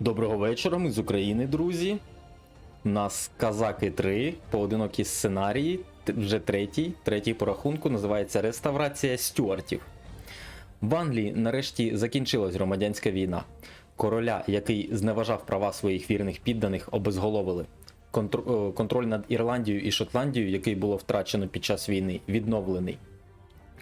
Доброго вечора, ми з України, друзі. У нас Казаки 3, поодинокі сценарії, вже третій, третій по рахунку, називається Реставрація Стюартів. В Англії нарешті закінчилась громадянська війна. Короля, який зневажав права своїх вірних підданих, обезголовили. Е, Контроль над Ірландією і Шотландією, який було втрачено під час війни, відновлений.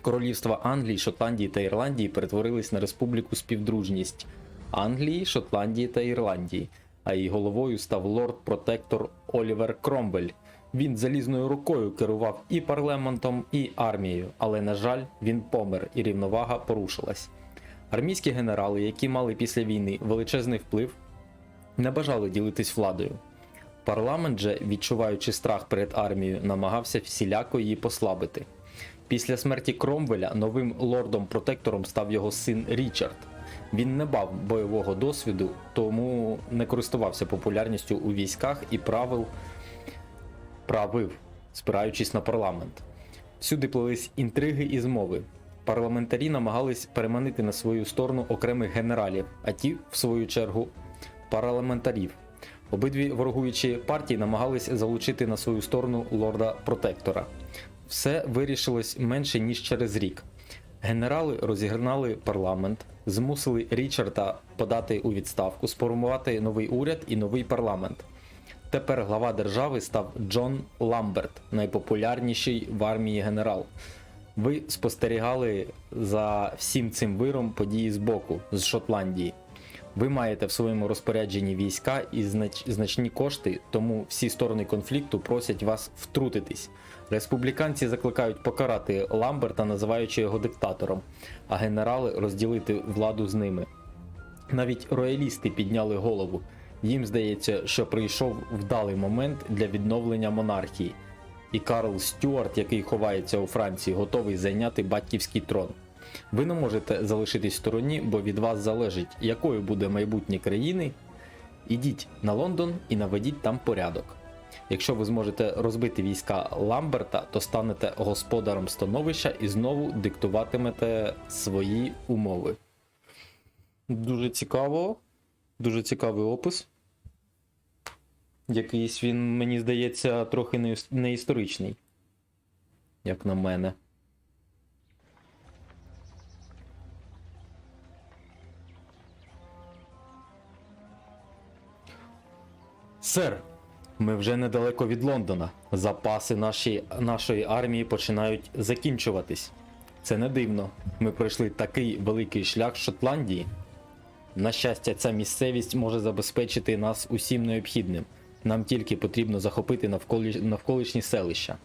Королівства Англії, Шотландії та Ірландії перетворились на республіку співдружність Англії, Шотландії та Ірландії, а її головою став лорд-протектор Олівер Кромвель. Він залізною рукою керував і парламентом, і армією, але, на жаль, він помер і рівновага порушилась. Армійські генерали, які мали після війни величезний вплив, не бажали ділитись владою. Парламент же, відчуваючи страх перед армією, намагався всіляко її послабити. Після смерті Кромвеля новим лордом-протектором став його син Річард. Він не мав бойового досвіду, тому не користувався популярністю у військах і правил правив, спираючись на парламент. Всюди плелись інтриги і змови. Парламентарі намагались переманити на свою сторону окремих генералів, а ті, в свою чергу, парламентарів. Обидві ворогуючі партії намагались залучити на свою сторону лорда-протектора. Все вирішилось менше ніж через рік. Генерали розігнали парламент, змусили Річарда подати у відставку, сформувати новий уряд і новий парламент. Тепер глава держави став Джон Ламберт, найпопулярніший в армії генерал. Ви спостерігали за всім цим виром події з боку, з Шотландії. Ви маєте в своєму розпорядженні війська і знач- значні кошти, тому всі сторони конфлікту просять вас втрутитись. Республіканці закликають покарати Ламберта, називаючи його диктатором, а генерали розділити владу з ними. Навіть роялісти підняли голову. Їм здається, що прийшов вдалий момент для відновлення монархії. І Карл Стюарт, який ховається у Франції, готовий зайняти батьківський трон. Ви не можете залишитись в стороні, бо від вас залежить, якою буде майбутнє країни. Ідіть на Лондон і наведіть там порядок. Якщо ви зможете розбити війська Ламберта, то станете господарем становища і знову диктуватимете свої умови. Дуже цікаво. Дуже цікавий опис. Якийсь він, мені здається, трохи не історичний. Як на мене. Сер, ми вже недалеко від Лондона. Запаси наші, нашої армії починають закінчуватись. Це не дивно. Ми пройшли такий великий шлях Шотландії. На щастя, ця місцевість може забезпечити нас усім необхідним. Нам тільки потрібно захопити навколі... навколишні селища.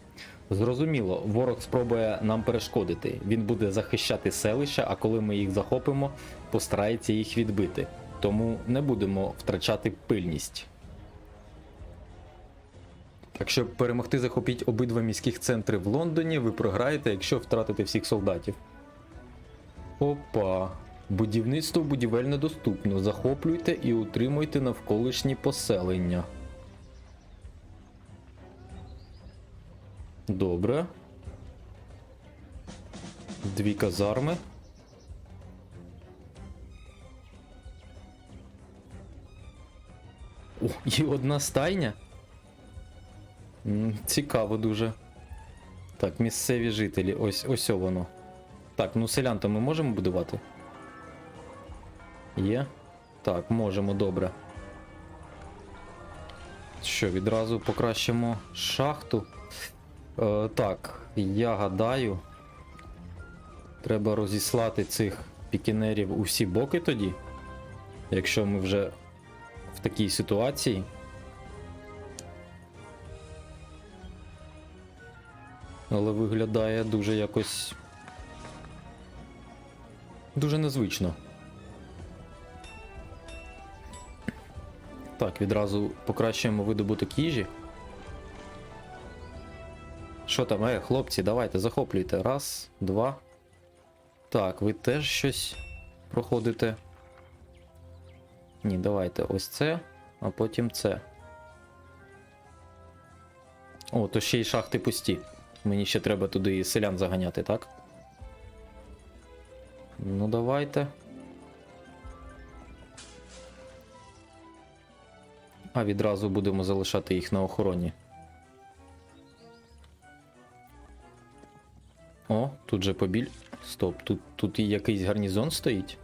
Зрозуміло, ворог спробує нам перешкодити. Він буде захищати селища, а коли ми їх захопимо, постарається їх відбити. Тому не будемо втрачати пильність. Так щоб перемогти захопіть обидва міських центри в Лондоні, ви програєте, якщо втратите всіх солдатів. Опа. Будівництво будівель недоступно. Захоплюйте і утримуйте навколишні поселення. Добре. Дві казарми. О, і одна стайня. Цікаво дуже. Так, місцеві жителі. Ось ось воно. Так, ну селян то ми можемо будувати? Є? Так, можемо, добре. Що, відразу покращимо шахту. Е, так, я гадаю. Треба розіслати цих пікінерів у всі боки тоді. Якщо ми вже в такій ситуації. Але виглядає дуже якось. Дуже незвично. Так, відразу покращуємо видобуток їжі. Що там, е, хлопці, давайте захоплюйте. Раз, два. Так, ви теж щось проходите. Ні, давайте ось це, а потім це. О, то ще й шахти пусті. Мені ще треба туди селян заганяти, так? Ну, давайте. А відразу будемо залишати їх на охороні. О, тут же побіль. Стоп, тут, тут і якийсь гарнізон стоїть.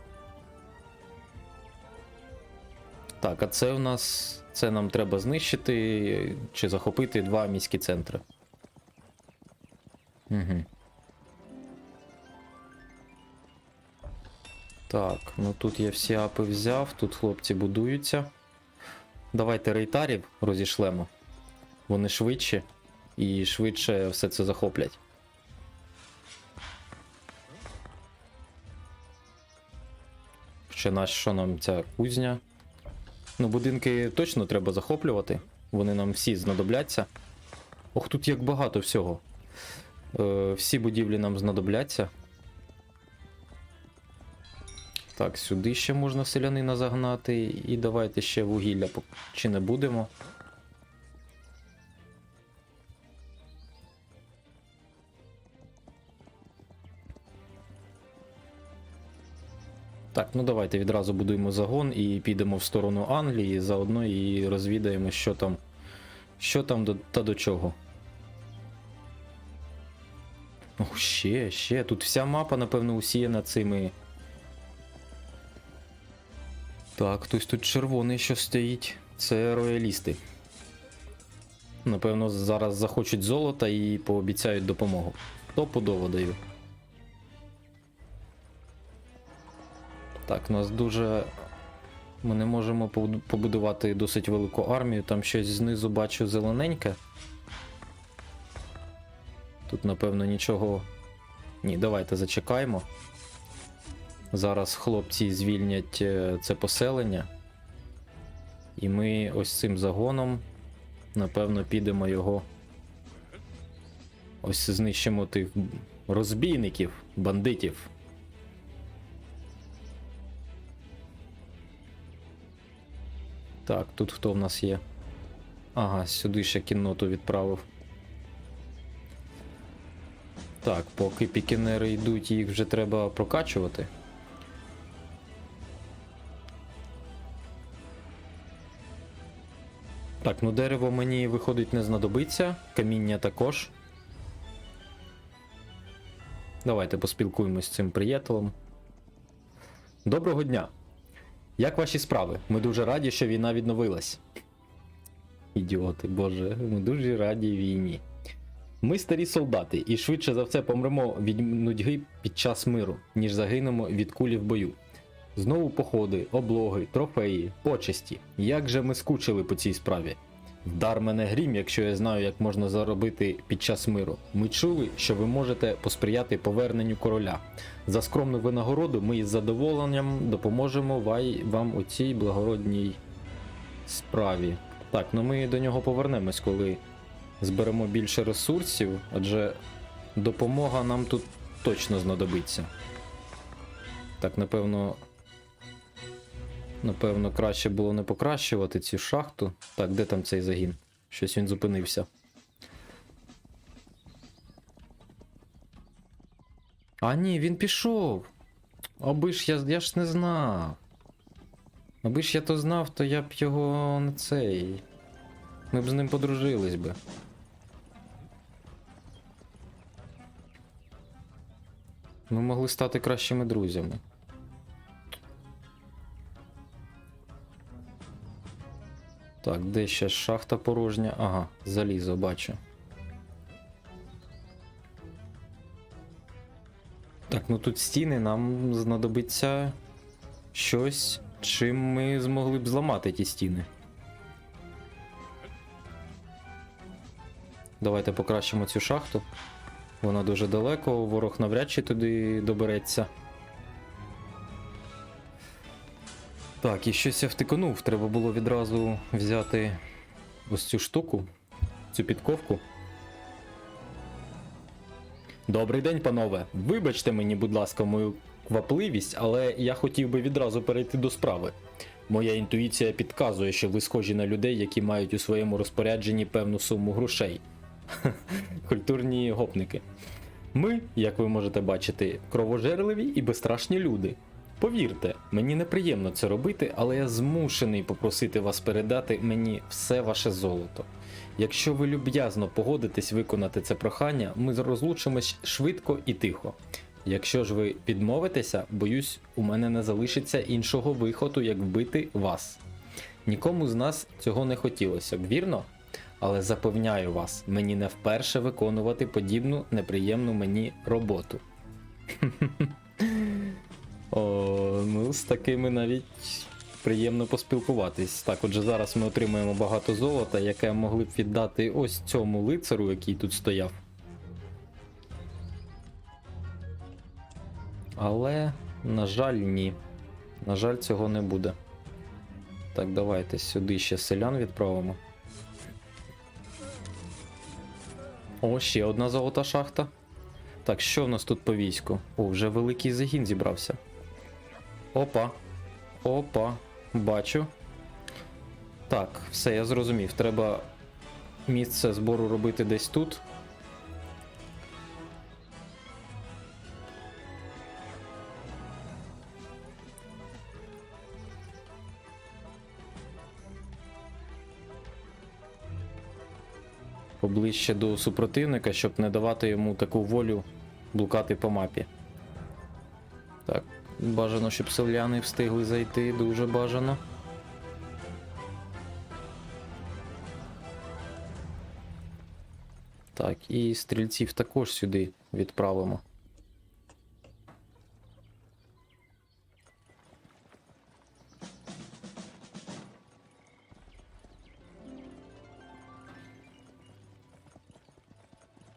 Так, а це у нас. Це нам треба знищити чи захопити два міські центри. Угу. Так, ну тут я всі апи взяв, тут хлопці будуються. Давайте рейтарів розішлемо. Вони швидші і швидше все це захоплять. Ще наш, що нам ця кузня? Ну, будинки точно треба захоплювати. Вони нам всі знадобляться. Ох, тут як багато всього. Е, всі будівлі нам знадобляться. Так, сюди ще можна селянина загнати. І давайте ще вугілля чи не будемо. Так, ну давайте відразу будуємо загон і підемо в сторону Англії, заодно і розвідаємо, що там, що там та до чого. О, ще, ще. Тут вся мапа, напевно, усіяна цими. Так, хтось тут червоний, що стоїть. Це роялісти. Напевно, зараз захочуть золота і пообіцяють допомогу. Стопудово даю. Так, у нас дуже. Ми не можемо побудувати досить велику армію. Там щось знизу бачу зелененьке. Тут, напевно, нічого. Ні, давайте зачекаємо. Зараз хлопці звільнять е, це поселення. І ми ось цим загоном, напевно, підемо його. Ось знищимо тих розбійників, бандитів. Так, тут хто в нас є? Ага, сюди ще кінноту відправив. Так, поки пікінери йдуть, їх вже треба прокачувати. Так, ну дерево мені виходить не знадобиться, каміння також. Давайте поспілкуємось з цим приятелем. Доброго дня! Як ваші справи? Ми дуже раді, що війна відновилась. Ідіоти, боже, ми дуже раді війні. Ми старі солдати, і швидше за все помремо від нудьги під час миру, ніж загинемо від кулі в бою. Знову походи, облоги, трофеї, почесті. Як же ми скучили по цій справі? Вдар мене грім, якщо я знаю, як можна заробити під час миру. Ми чули, що ви можете посприяти поверненню короля. За скромну винагороду ми із задоволенням допоможемо вам у цій благородній справі. Так, ну ми до нього повернемось, коли зберемо більше ресурсів, адже допомога нам тут точно знадобиться. Так, напевно. Напевно, краще було не покращувати цю шахту. Так, де там цей загін? Щось він зупинився. А ні, він пішов. Аби ж я, я ж не знав. Аби ж я то знав, то я б його не цей. Ми б з ним подружились би. Ми могли стати кращими друзями. Так, де ще шахта порожня? Ага, залізо бачу. Так, ну тут стіни, нам знадобиться щось, чим ми змогли б зламати ті стіни. Давайте покращимо цю шахту. Вона дуже далеко, ворог навряд чи туди добереться. Так, і щось я втиконув. Треба було відразу взяти ось цю штуку, цю підковку. Добрий день, панове. Вибачте мені, будь ласка, мою квапливість, але я хотів би відразу перейти до справи. Моя інтуїція підказує, що ви схожі на людей, які мають у своєму розпорядженні певну суму грошей. Культурні гопники. Ми, як ви можете бачити, кровожерливі і безстрашні люди. Повірте, мені неприємно це робити, але я змушений попросити вас передати мені все ваше золото. Якщо ви люб'язно погодитесь виконати це прохання, ми розлучимось швидко і тихо. Якщо ж ви відмовитеся, боюсь, у мене не залишиться іншого виходу, як вбити вас. Нікому з нас цього не хотілося б, вірно? Але запевняю вас, мені не вперше виконувати подібну неприємну мені роботу. О, ну, з такими навіть приємно поспілкуватись. Так, отже, зараз ми отримаємо багато золота, яке могли б віддати ось цьому лицару, який тут стояв. Але, на жаль, ні. На жаль, цього не буде. Так, давайте сюди ще селян відправимо. О, ще одна золота шахта. Так, що в нас тут по війську? О, вже великий загін зібрався. Опа. Опа. Бачу. Так, все, я зрозумів. Треба місце збору робити десь тут. Поближче до супротивника, щоб не давати йому таку волю блукати по мапі. Так, бажано, щоб селяни встигли зайти, дуже бажано. Так, і стрільців також сюди відправимо.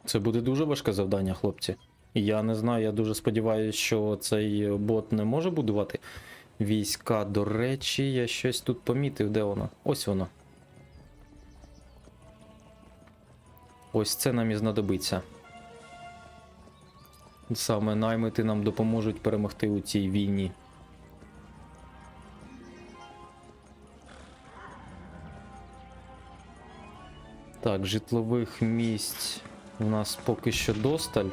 Це буде дуже важке завдання, хлопці. Я не знаю, я дуже сподіваюся, що цей бот не може будувати війська. До речі, я щось тут помітив, де воно? Ось воно. Ось це нам і знадобиться. Саме наймити нам допоможуть перемогти у цій війні. Так, житлових місць у нас поки що досталь.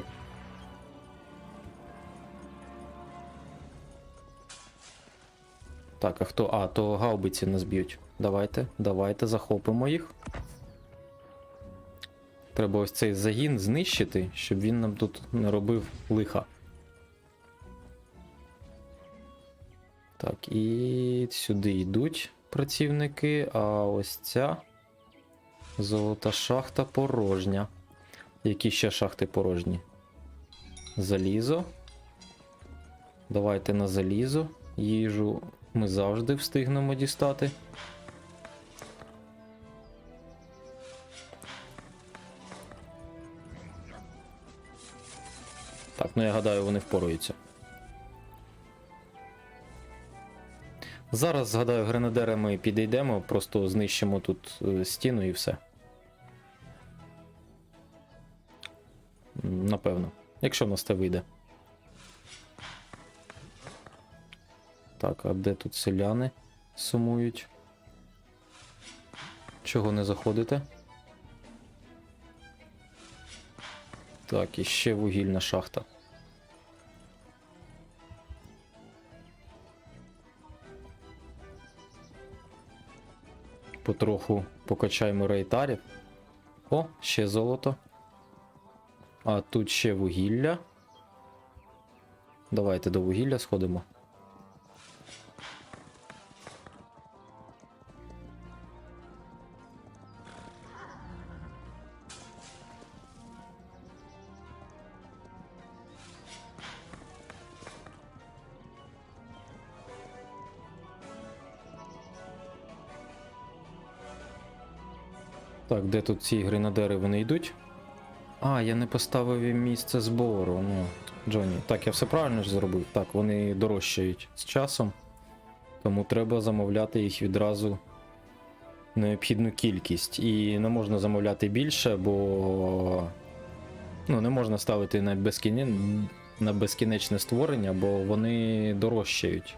Так, а хто? А, то гаубиці нас б'ють. Давайте, давайте захопимо їх. Треба ось цей загін знищити, щоб він нам тут не робив лиха. Так, і сюди йдуть працівники, а ось ця золота шахта порожня. Які ще шахти порожні? Залізо. Давайте на залізо. Їжу ми завжди встигнемо дістати. Так, ну я гадаю, вони впораються. Зараз, згадаю, гренадерами підійдемо, просто знищимо тут е, стіну і все. Напевно. Якщо в нас це вийде. Так, а де тут селяни сумують? Чого не заходите? Так, і ще вугільна шахта. Потроху покачаємо рейтарів. О, ще золото. А тут ще вугілля. Давайте до вугілля сходимо. Так, де тут ці гренадери вони йдуть? А, я не поставив місце збору. Ну, Джоні. Так, я все правильно ж зробив. Так, вони дорожчають з часом. Тому треба замовляти їх відразу необхідну кількість. І не можна замовляти більше, бо ну, не можна ставити на, безкіне... на безкінечне створення, бо вони дорожчають.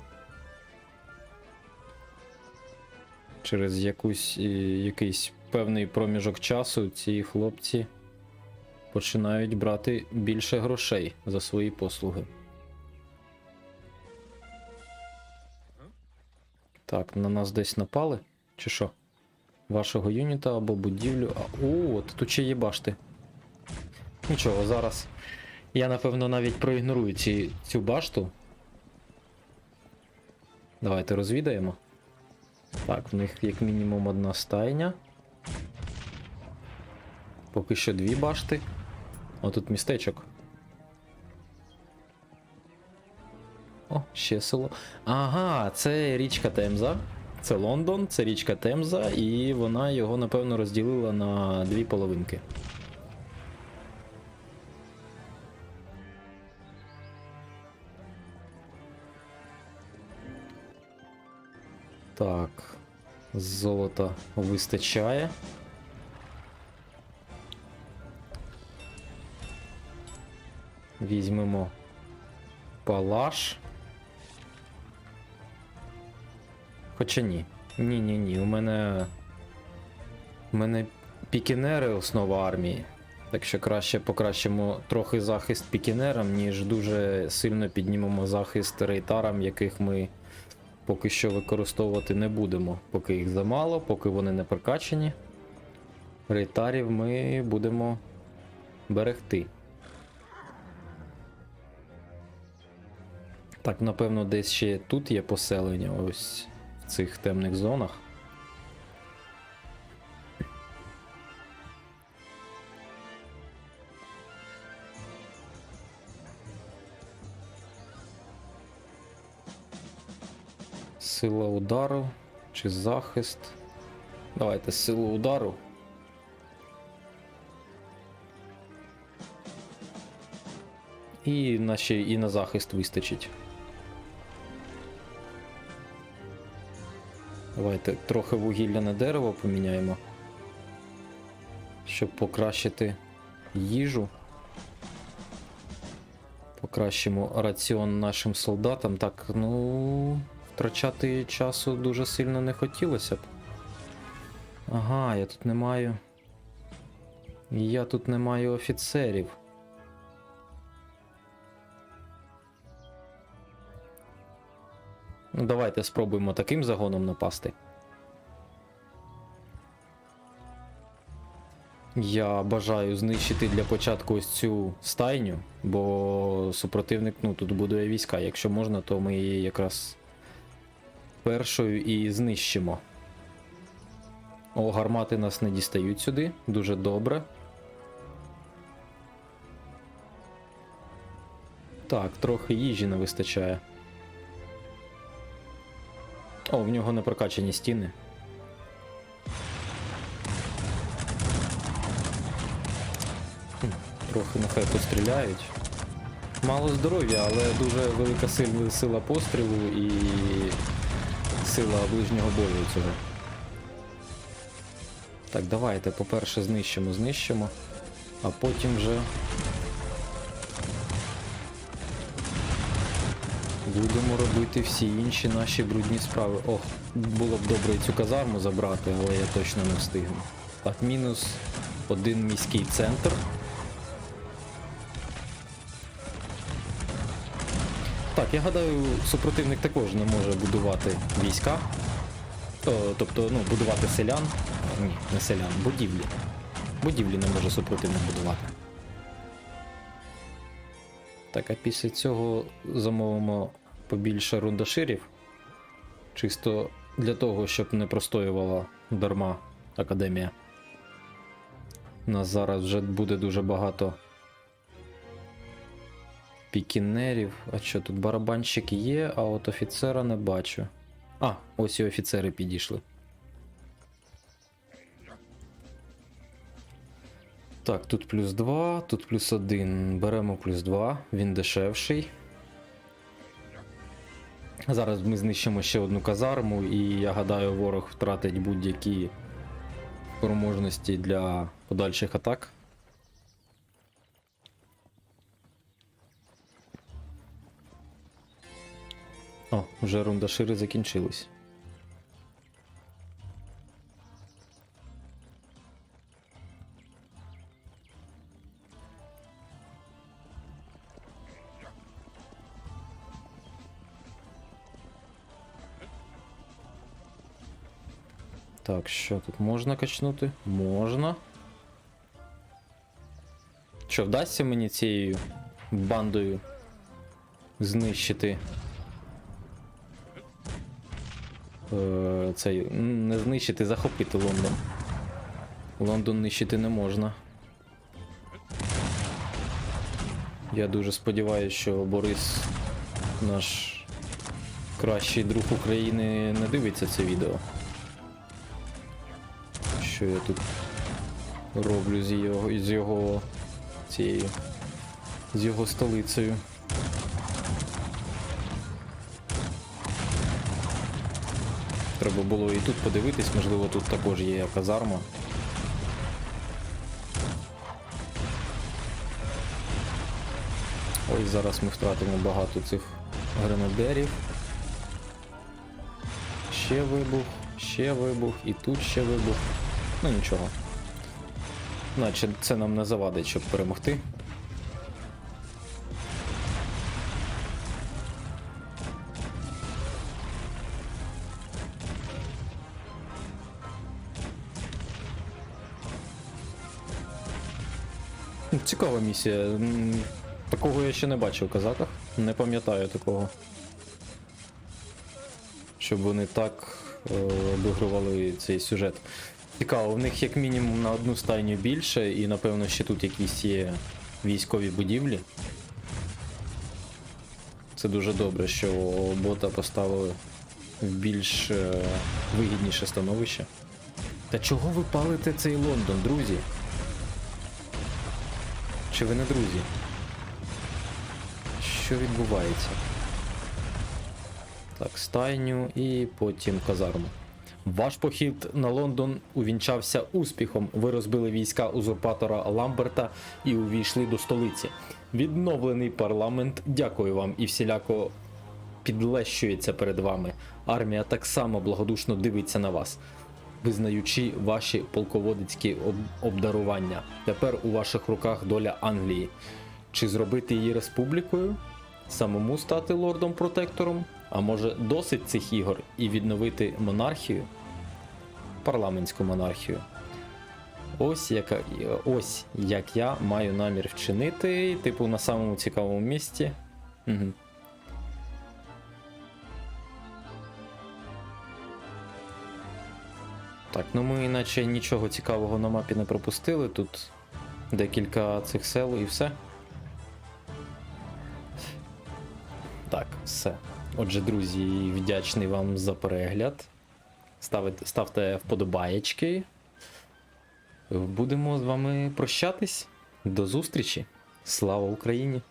Через якусь, е, якийсь певний проміжок часу ці хлопці починають брати більше грошей за свої послуги. Так, на нас десь напали? Чи що? Вашого юніта або будівлю. А, о, тут ще є башти. Нічого, зараз. Я напевно навіть проігнорую ці, цю башту. Давайте розвідаємо. Так, в них як мінімум одна стайня. Поки що дві башти. О, тут містечок. О, ще село. Ага, це річка Темза. Це Лондон, це річка Темза, і вона його, напевно, розділила на дві половинки. Так, золота вистачає. Візьмемо палаш. Хоча ні. Ні, ні, ні. У мене. У мене пікінери основа армії. Так що краще покращимо трохи захист пікінерам, ніж дуже сильно піднімемо захист рейтарам, яких ми поки що використовувати не будемо. Поки їх замало, поки вони не прокачені. Рейтарів ми будемо берегти. Так, напевно, десь ще тут є поселення, ось в цих темних зонах. Сила удару чи захист. Давайте силу удару. І на ще і на захист вистачить. Давайте трохи вугілля на дерево поміняємо. Щоб покращити їжу. Покращимо раціон нашим солдатам. Так, ну. Втрачати часу дуже сильно не хотілося б. Ага, я тут не маю. Я тут не маю офіцерів. Ну, давайте спробуємо таким загоном напасти. Я бажаю знищити для початку ось цю стайню, бо супротивник ну, тут будує війська. Якщо можна, то ми її якраз першою і знищимо. О, гармати нас не дістають сюди. Дуже добре. Так, трохи їжі не вистачає. О, в нього не прокачані стіни. Трохи нехай постріляють. Мало здоров'я, але дуже велика сила пострілу і сила ближнього бою цього. Так, давайте, по-перше, знищимо, знищимо, а потім вже Будемо робити всі інші наші брудні справи. Ох, було б добре цю казарму забрати, але я точно не встигну. Так, мінус один міський центр. Так, я гадаю, супротивник також не може будувати війська. О, тобто, ну, будувати селян. Ні, не селян, будівлі. Будівлі не може супротивник будувати. Так, а після цього замовимо побільше рундаширів. Чисто для того, щоб не простоювала дарма академія. У нас зараз вже буде дуже багато пікінерів. А що тут барабанщик є, а от офіцера не бачу. А, ось і офіцери підійшли. Так, тут плюс 2, тут плюс 1. Беремо плюс 2, він дешевший. Зараз ми знищимо ще одну казарму, і я гадаю, ворог втратить будь-які спроможності для подальших атак. О, вже рундашири закінчились. Так, що тут можна качнути? Можна. Що, вдасться мені цією бандою знищити. Е, цей, не знищити, захопити Лондон. Лондон нищити не можна. Я дуже сподіваюся, що Борис, наш кращий друг України, не дивиться це відео. Що я тут роблю з його, з його цією. з його столицею. Треба було і тут подивитись, можливо, тут також є казарма. Ось зараз ми втратимо багато цих гренадерів. Ще вибух, ще вибух, і тут ще вибух. Ну нічого. Наче це нам не завадить, щоб перемогти. Цікава місія. Такого я ще не бачив в казаках. Не пам'ятаю такого. Щоб вони так е, обігрували цей сюжет. Цікаво, в них як мінімум на одну стайню більше, і напевно ще тут якісь є військові будівлі. Це дуже добре, що бота поставили в більш е, вигідніше становище. Та чого ви палите цей Лондон, друзі? Чи ви не друзі? Що відбувається? Так, стайню і потім казарму. Ваш похід на Лондон увінчався успіхом. Ви розбили війська узурпатора Ламберта і увійшли до столиці. Відновлений парламент дякую вам і всіляко підлещується перед вами. Армія так само благодушно дивиться на вас, визнаючи ваші полководицькі об- обдарування. Тепер у ваших руках доля Англії. Чи зробити її республікою? Самому стати лордом-протектором? А може досить цих ігор і відновити монархію? Парламентську монархію. Ось яка, ось як я маю намір вчинити, типу на самому цікавому місці. Угу. Так, ну ми іначе нічого цікавого на мапі не пропустили. Тут декілька цих сел і все. Так, все. Отже, друзі, вдячний вам за перегляд. Ставите, ставте вподобаєчки. Будемо з вами прощатись. До зустрічі. Слава Україні!